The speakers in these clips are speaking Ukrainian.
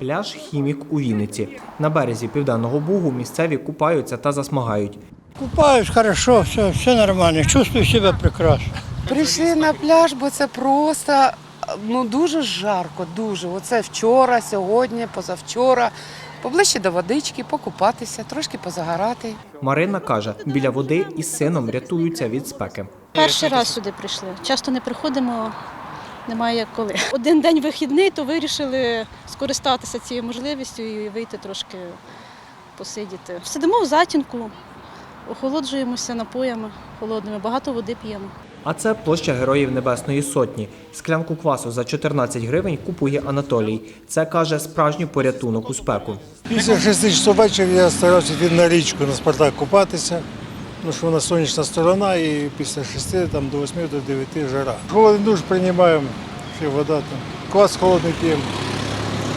Пляж Хімік у Вінниці. На березі Південного Бугу місцеві купаються та засмагають. Купаюсь хорошо, все, все нормально, чувствую себя прекрасно. Прийшли на пляж, бо це просто ну дуже жарко, дуже. Оце вчора, сьогодні, позавчора. Поближче до водички, покупатися, трошки позагорати. Марина каже, біля води із сином рятуються від спеки. Перший раз сюди прийшли. Часто не приходимо, немає як коли. Один день вихідний, то вирішили скористатися цією можливістю і вийти трошки посидіти. Сидимо в затінку, охолоджуємося напоями холодними, багато води п'ємо. А це площа Героїв Небесної Сотні. Склянку квасу за 14 гривень купує Анатолій. Це каже справжній порятунок у спеку. Після 6 часов вечора я старався йти на річку на Спартак купатися, тому що вона сонячна сторона і після 6 там, до 8 до 9 жара. Холодний душ приймаємо, ще вода там, квас холодний п'ємо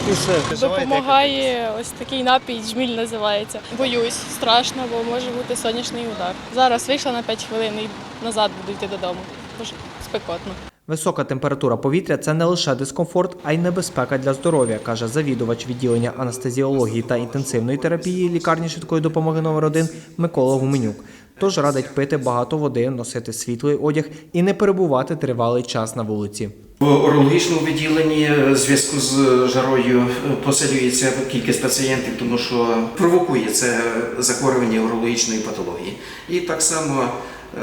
і все. Допомагає ось такий напій, джміль називається. Боюсь, страшно, бо може бути сонячний удар. Зараз вийшла на 5 хвилин і назад буду йти додому. Дуже спекотно. Висока температура повітря це не лише дискомфорт, а й небезпека для здоров'я, каже завідувач відділення анестезіології та інтенсивної терапії лікарні швидкої допомоги номер 1 Микола Гуменюк. Тож радить пити багато води, носити світлий одяг і не перебувати тривалий час на вулиці. В урологічному відділенні в зв'язку з жарою посилюється кількість пацієнтів, тому що провокує це захворювання урологічної патології. І так само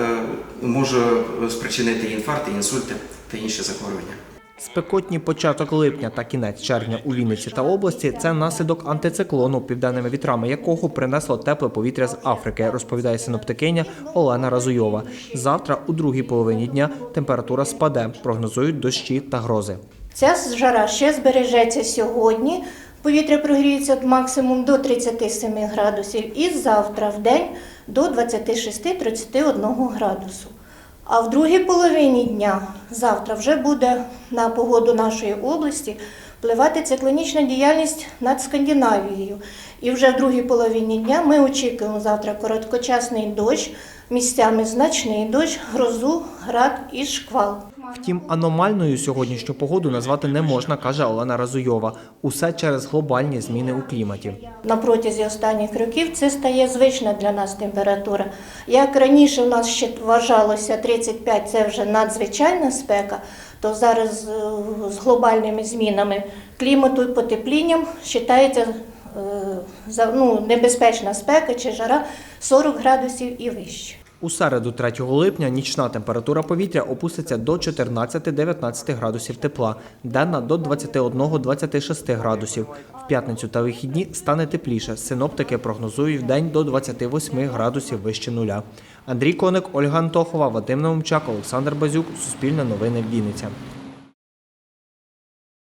е, може спричинити інфаркти, інсульти та інші захворювання. Спекотній початок липня та кінець червня у Вінниці та області це наслідок антициклону, південними вітрами якого принесло тепле повітря з Африки, розповідає синоптикиня Олена Разуйова. Завтра, у другій половині дня, температура спаде, прогнозують дощі та грози. Ця жара ще збережеться сьогодні. Повітря прогріється максимум до 37 градусів і завтра в день до 26-31 градусу. А в другій половині дня завтра вже буде на погоду нашої області впливати циклонічна діяльність над Скандинавією. І вже в другій половині дня ми очікуємо завтра короткочасний дощ, місцями значний дощ, грозу, град і шквал. Втім, аномальною сьогоднішню погоду назвати не можна, каже Олена Разуйова. Усе через глобальні зміни у кліматі. На протязі останніх років це стає звична для нас температура. Як раніше в нас ще вважалося 35 це вже надзвичайна спека, то зараз е, з глобальними змінами клімату і потеплінням вважається е, за- ну, небезпечна спека чи жара 40 градусів і вище. У середу 3 липня нічна температура повітря опуститься до 14-19 градусів тепла, денна до 21-26 градусів. В п'ятницю та вихідні стане тепліше. Синоптики прогнозують в день до 28 градусів вище нуля. Андрій Коник, Ольга Антохова, Вадим Наумчак, Олександр Базюк. Суспільне новини Вінниця.